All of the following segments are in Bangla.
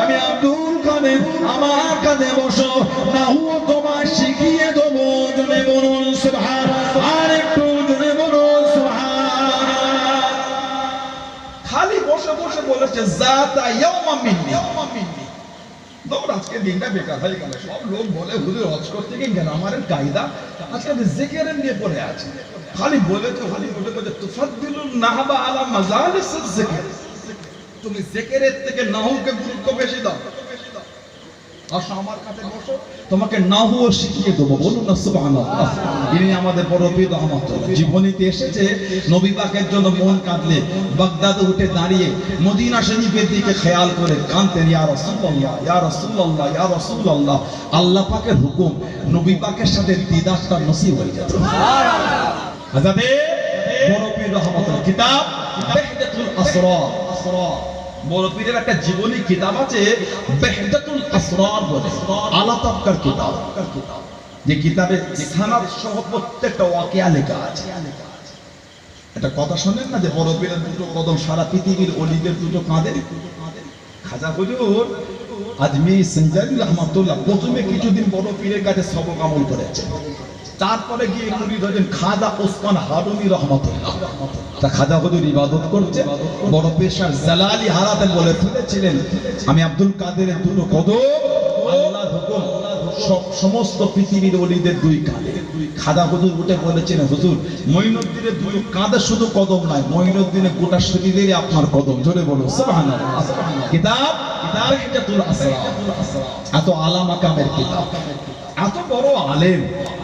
আমি আব্দুল কাদের, আমার কাঁধে বসো। নাহু তোমার শিখিয়ে দেবো জনে বলুন, সুবহান। আর একটু জনে বলুন, সুবহান। খালি বসে বসে বলেছে মিন্নি। দৌড়, আজকে দিনটা বেকার সব লোক বলে, হুজুর, হজ করতে গিয়ে গ্রামারের কায়দা? আজকে জেকেরের নিয়ে পড়ে আছে। খালি বলে তো খালি বলে বলে তুফাদ্দিলুন আলা মাজালিস জিকির। তুমি জেকেরের থেকে নাহুকে গুরুত্ব বেশি দাও। আসো আমার কাছে বসো। তোমাকে নাহুও শিখিয়ে দেবো। বলুন না সুবহানাল্লাহ। ইনি আমাদের বড় জীবনীতে এসেছে নবী পাকের জন্য মন কাঁদলে বাগদাদে উঠে দাঁড়িয়ে মদিনা শরীফের দিকে খেয়াল করে কাঁদতেন ইয়া রাসূলুল্লাহ ইয়া রাসূলুল্লাহ ইয়া রাসূলুল্লাহ। আল্লাহ পাকের হুকুম নবী পাকের সাথে দিদারটা নসিব হয়ে যেত। হাজাতে বড় পীর কিতাব বাহদাতুল আসরার বড় পীরের একটা জীবনী কিতাব আছে, বাহদাতুল আসরার বলে। কিতাব। যে কিতাবে সহ প্রত্যেকটা ওয়াকিয়া লেখা আছে। একটা কথা শোনেন না যে বড় পীরের দুটো কদম সারা পৃথিবীর অলিদের দুটো কাঁধে? খাজা হুজুর আজমির সঞ্জারি রহমাতুল্লাহ প্রথমে কিছুদিন বড় পীরের কাছে সবক আমল করেছে তারপরে গিয়ে মুরিদ হয়েছেন খাজা ওসমান হারুনি রহমতুল্লাহ। তা খাজা হুজুর ইবাদত করছে, বড় পেশার জালালি হারাতে বলে ফেলেছিলেন। আমি আব্দুল কাদেরের দুটো কদম, আল্লাহর হুকুম, সব সমস্ত পৃথিবীর অলিদের দুই কাঁধে। খাদা হুজুর উঠে বলেছেন হুজুর, মঈনুদ্দিনের দুটো কাঁধে শুধু কদম নয় মঈনুদ্দিনের গোটা শরীরেরই আপনার কদম। জোরে বলো কিতাব এত আলামা কামের কিতাব। এত বড় আলেম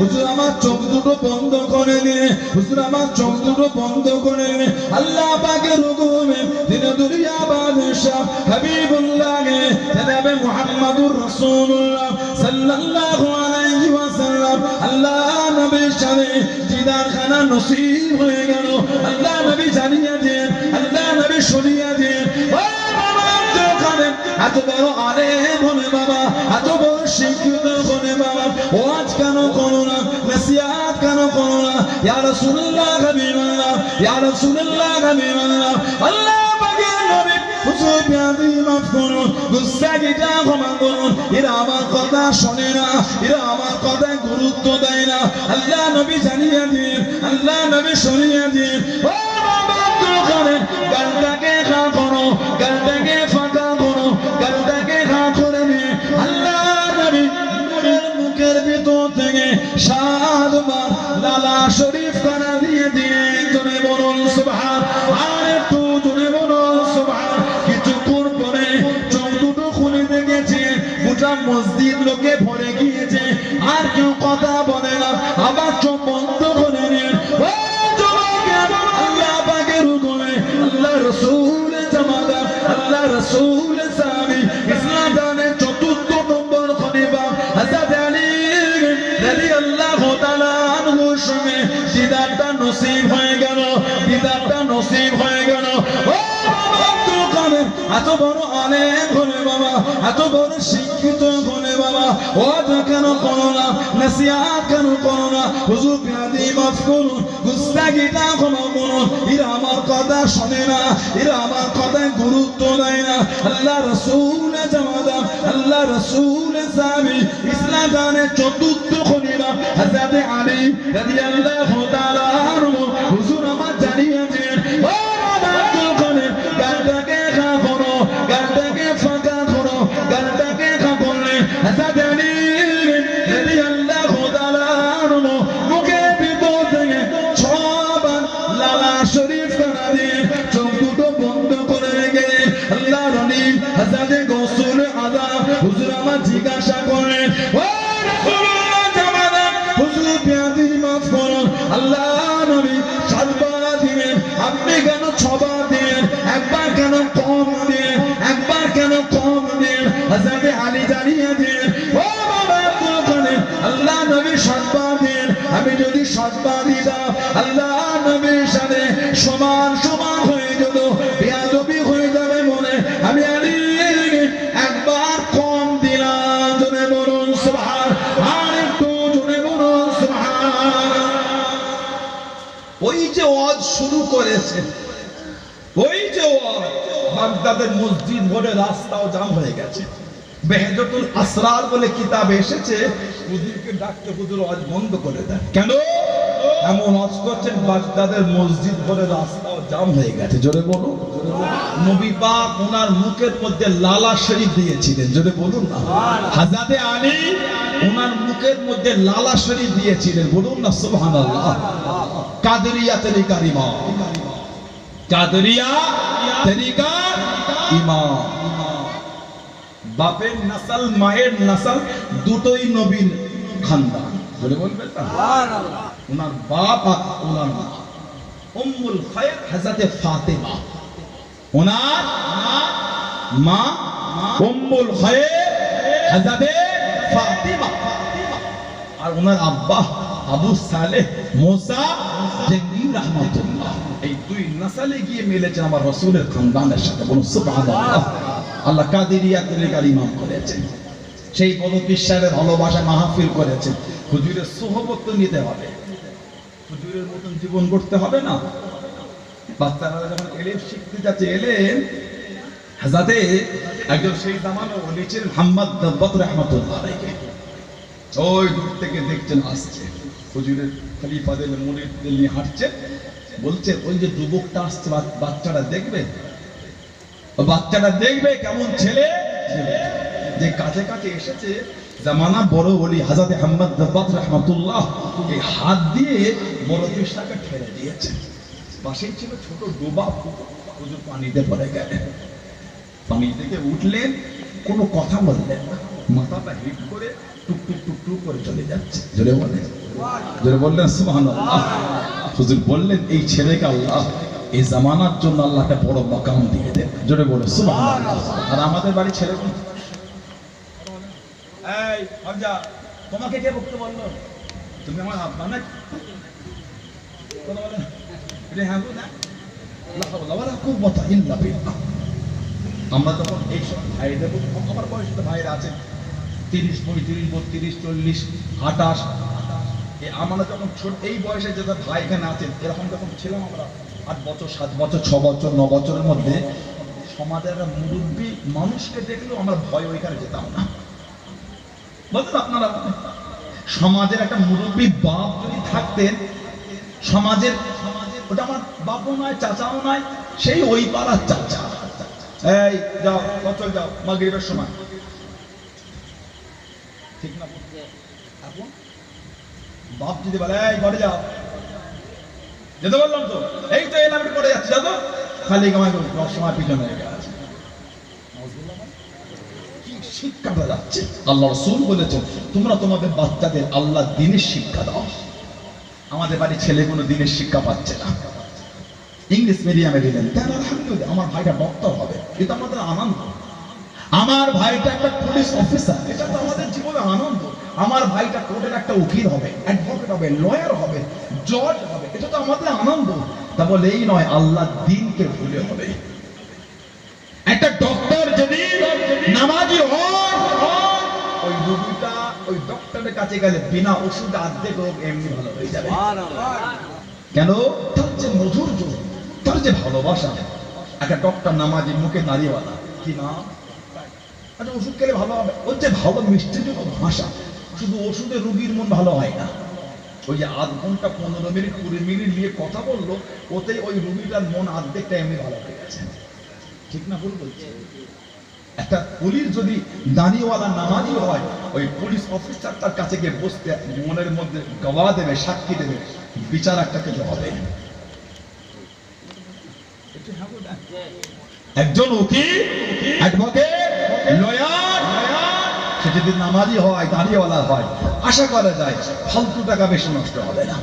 হুজুর আমার চোখ দুটো বন্ধ করে দিয়ে হুজুর আমার চোখ দুটো বন্ধ করে দিয়ে আল্লাহ পাকের হুকুমে দিনে দুনিয়া বাদশাহ হাবিবুল্লাহ জনাবে মুহাম্মাদুর রাসূলুল্লাহ সাল্লাল্লাহু আলাইহি ওয়াসাল্লাম। আল্লাহ নবীর সাথে দিদার খানা নসিব হয়ে গেল। আল্লাহ নবী জানিয়ে দেন, আল্লাহ নবী শুনিয়ে দেন। ও বাবা দোকানে এত বড় ইয়া আমার কথা শোনে না, এরা আমার গুরুত্ব দেয় না। আল্লাহ নবী জানিয়ে দিন, আল্লাহ নবী শুনিয়ে দিন। গানটাকে খা করো, গানটাকে সাত লালা শরীফ কানা দিয়ে দিয়ে জনে বলুন, সুবহান। আর একটু জনে বলুন, সুবহান। কিছুক্ষণ পরে চোখ দুটো খুলে দেখেছে, গোটা মসজিদ লোকে ভরে গিয়েছে। আর কেউ নসিব হয়ে গেল দিদারটা নসিব হয়ে গেল। এত বড় বাবা, এত বড় শিক্ষিত বাবা। ও কেন করো না কেন করো না? হুজুর মাফ করুন, গুস্তাগিটা করুন এরা আমার কথা শোনে না, এরা আমার কথায় গুরুত্ব দেয় না। আল্লাহ রসুল জামাদাম আল্লাহ রসুল সামি ইসলাম চতুর্থ খলিফা হযরত আলী তাআলা হাজারে আলী জানিয়ে দিলেন ও বাবা তোখানে আল্লাহ নবী সাতবার দিলেন আমি যদি সাতবার দিতাম, আল্লাহ নবীর সাথে সমান সমান হয়ে যেত, বেয়াদবি হয়ে যাবে মনে। আমি আলী একবার কম দিলাম জনে বলুন, সুবহান। আর একটু জনে বলুন, সুবহান। ওই যে ওয়াজ শুরু করেছে ওই যে বাগদাদের মসজিদ ভরে রাস্তাও জাম হয়ে গেছে। বেহজতুল আসরার বলে কিতাব এসেছে, হুজুরকে ডাকতে হুজুর ওয়াজ বন্ধ করে দেন। কেন? এমন ওয়াজ করছেন, বাগদাদের মসজিদ ভরে রাস্তাও জাম হয়ে গেছে। জোরে বলুন। নবী পাক ওনার মুখের মধ্যে লালা শরীফ দিয়েছিলেন। জোরে বলুন না। হাজাতে আলী ওনার মুখের মধ্যে লালা শরীফ দিয়েছিলেন। বলুন না, সুবহানাল্লাহ। কাদরিয়া তরিকার ইমাম। কাদরিয়া তরিকার ইমাম। বাপের নাসাল মায়ের নাসাল দুটোই নবীর খানদান। বলে বলবেন ওনার বাপ আর ওনার মা। উম্মুল খায়র হযরতে ফাতেমা। ওনার মা উম্মুল খায়র ফাতেমা। আর ওনার আব্বা আবু সালেহ মোসা জঙ্গি রহমাতুল্লাহ। এই দুই নাসালে গিয়ে মিলেছেন আমার রসুলের খানদানের সাথে বলুন সুবহানাল্লাহ। আল্লাহ কাদেরিয়া তরিকার ইমাম করেছেন। সেই বড় বিশ্বাসের ভালোবাসা মাহফিল করেছেন। হুজুরের সোহবত নিতে হবে। হুজুরের মতন জীবন গড়তে হবে না। বাচ্চারা যখন এলেন শিখতে যাচ্ছে এলেন হাজাতে একজন সেই জামানো লিচের মোহাম্মদ দব্বত রহমতুল্লাহ আলাইহি। ওই দূর থেকে দেখছেন, আসছে। হুজুরের খলিফাদের মুরিদদের নিয়ে হাঁটছে, বলছে, ওই যে যুবকটা আসছে বাচ্চারা দেখবে? ও বাচ্চাটা দেখবে কেমন ছেলে। যে কাছে কাছে এসেছে, জামানা বড় বলি হাজাতে আহমদ দব্বাত রহমাতুল্লাহ, এই হাত দিয়ে বড় পৃষ্ঠাকে ঠেলে দিয়েছে। পাশেই ছিল ছোট ডোবা। হুজুর পানিতে পড়ে গেলেন পানি থেকে উঠলেন, কোনো কথা বললেন না। মাথাটা হিট করে টুক টুক টুক টুক করে চলে যাচ্ছে। জোরে বলেন। জোরে বললেন, সুবহানাল্লাহ। হুজুর বললেন, এই ছেলেকে আল্লাহ এই জামানার জন্য আল্লাহ একটা বড় মাকাম দিয়ে দেন। জোরে বলে আর আমাদের বাড়ি এই হামজা তোমাকে কে বকতে বলল? তুমি আমার আব্বা না। হ্যাঁ আমরা তখন এই সব ভাইদের আমার বয়সে তো ভাইরা আছে তিরিশ পঁয়ত্রিশ বত্রিশ চল্লিশ আঠাশ আমরা যখন ছোট এই বয়সে যে ভাই এখানে আছেন, এরকম যখন ছিলাম আমরা আট বছর, সাত বছর, ছ বছর, ন বছরের মধ্যে, সমাজের একটা মুরব্বী মানুষকে দেখলেও আমরা ভয় ওইখানে যেতাম না। বলতেন আপনারা? সমাজের একটা মুরব্বী বাপ যদি থাকতেন, সমাজের ওটা আমার বাপও নয়, চাচাও নয়, সেই ওই পাড়ার চাচা। এই, যাও, কচল যাও, মাগরিবের সময়। ঠিক না? এখন বাপ যদি বলে, এই, ঘরে যাও। যেতে বললাম তো। এই তো এলাম করে যাচ্ছি। যাও খালি কামাই সময় পিছনে লেগে আছে। শিক্ষাটা যাচ্ছে? আল্লাহ রসুল বলেছেন, তোমরা তোমাদের বাচ্চাদের আল্লাহ দিনের শিক্ষা দাও। আমাদের বাড়ি ছেলে কোনো দিনের শিক্ষা পাচ্ছে না। ইংলিশ মিডিয়ামে দিলেন। কেন আলহামদুলিল্লাহ, আমার ভাইটা ডক্টর হবে। এটা আমাদের আনন্দ। আমার ভাইটা একটা পুলিশ অফিসার। এটা তো আমাদের জীবনে আনন্দ। আমার ভাইটা কোর্টের একটা উকিল হবে অ্যাডভোকেট হবে লয়ার হবে জজ হবে এটা তো আমাদের আনন্দ। তা বলে এই নয় আল্লাহ দিনকে ভুলে হবে। একটা ডক্টর যদি নামাজি ওই ওই ডক্টরের কাছে গেলে বিনা ওষুধ আর্ধেক রোগ এমনি ভালো হয়ে যাবে। কেন? তার যে মাধুর্য তার যে ভালোবাসা একটা ডক্টর নামাজি মুখে দাঁড়িয়েওয়ালা কি না? একটা ওষুধ খেলে ভালো হবে। ওর যে ভালো মিষ্টি ভাষা শুধু ওষুধে রুগীর মন ভালো হয় না। ওই যে আধ ঘণ্টা, পনেরো মিনিট, কুড়ি মিনিট নিয়ে কথা বলল, ওতেই ওই রুগীটার মন অর্ধেকটা এমনি ভালো হয়ে গেছে। ঠিক না ভুল বলছি? একটা পুলিশ যদি দাঁড়িয়েওয়ালা নামাজি হয়, ওই পুলিশ অফিসার তার কাছে গিয়ে বসতে মনের মধ্যে গওয়া দেবে, সাক্ষী দেবে, বিচার একটা কিছু হবে। একজন উকিল লয়ার সে যদি নামাজি হয় দাঁড়িয়েওয়ালা হয়। আশা করা যায়, ফালতু টাকা বেশি নষ্ট হবে না।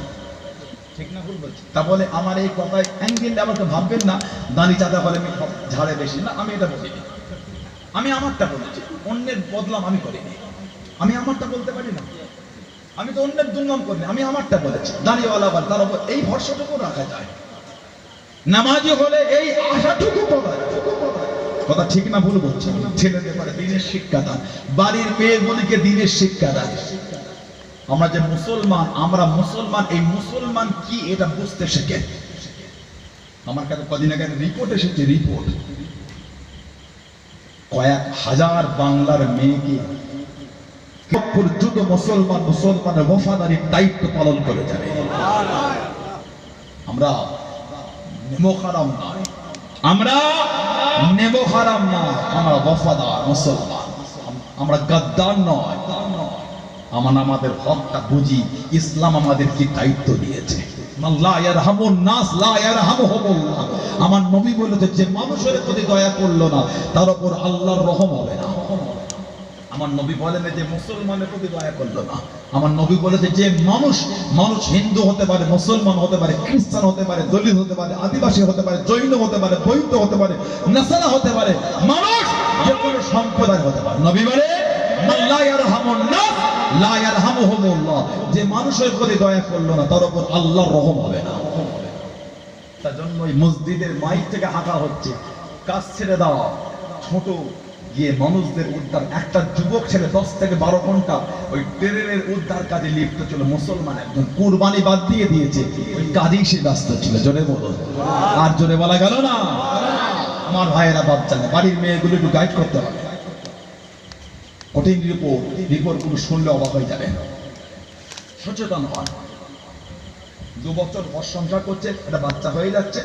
ঠিক না ভুল বলছি? তা বলে আমার এই কথায় অ্যাঙ্গেল আমাকে ভাববেন না, দাঁড়ি চাঁদা বলে আমি ঝাড়ে বেশি না, আমি এটা বলিনি। আমি আমারটা বলেছি, অন্যের বদলাম আমি করিনি। আমি আমারটা বলতে পারি না। আমি তো অন্যের দুর্নাম করিনি, আমি আমারটা বলেছি। দাঁড়িয়েওয়ালা বলে তার উপর এই ভরসাটুকু রাখা যায়। নামাজি হলে এই আশাটুকু পাওয়া যায়। কথা ঠিক না ভুল বলছি। ছেলেদের পারে দিনের শিক্ষা দান বাড়ির মেয়েগুলিকে দিনের শিক্ষা দান আমরা যে মুসলমান, আমরা মুসলমান, এই মুসলমান কি এটা বুঝতে শেখে? আমার কাছে কদিন আগে রিপোর্ট এসেছে রিপোর্ট কয়েক হাজার বাংলার মেয়েকে পর্যন্ত মুসলমান, মুসলমানের বফাদারির দায়িত্ব পালন করে যাবে। আমরা নেমো নয়। আমরা নেমো হারাম না আমরা বফাদার মুসলমান। আমরা গাদ্দার নয়। আমার আমাদের হকটা বুঝি, ইসলাম আমাদেরকে দায়িত্ব দিয়েছে। আমার নবী বলেছে, যে মানুষের প্রতি দয়া করল না, তার উপর আল্লাহর রহম হবে না। আমার নবী বলেন যে মুসলমানের প্রতি দয়া করল না। আমার নবী বলেছে যে মানুষ মানুষ হিন্দু হতে পারে, মুসলমান হতে পারে, খ্রিস্টান হতে পারে, দলিত হতে পারে, আদিবাসী হতে পারে, জৈন হতে পারে বৈদ্য হতে পারে, নাসারা হতে পারে, মানুষ যে কোনো সম্প্রদায় হতে পারে। নবী বলে। যে মানুষের প্রতি দয়া করল না, তার উপর আল্লাহর রহম হবে না। তার জন্য ওই মসজিদের মাইক থেকে হাঁকা হচ্ছে। কাজ ছেড়ে দেওয়া, ছোট গিয়ে মানুষদের উদ্ধার, একটা যুবক ছেলে দশ থেকে বারো ঘণ্টা ওই ট্রেনের উদ্ধার কাজে লিপ্ত ছিল, মুসলমান একজন। কুরবানি বাদ দিয়ে দিয়েছে, ওই কাজেই সে ব্যস্ত ছিল, জোরে বলো। আর জোরে বলা গেল না। আমার ভাইয়েরা বাচ্চা না, বাড়ির মেয়েগুলো একটু গাইড করতে হবে। কঠিন রিপোর্ট রিপোর্টগুলো শুনলে অবাক হয়ে যাবে। সচেতন হন। দু বছর বর সংসার করছে, একটা বাচ্চা হয়ে যাচ্ছে।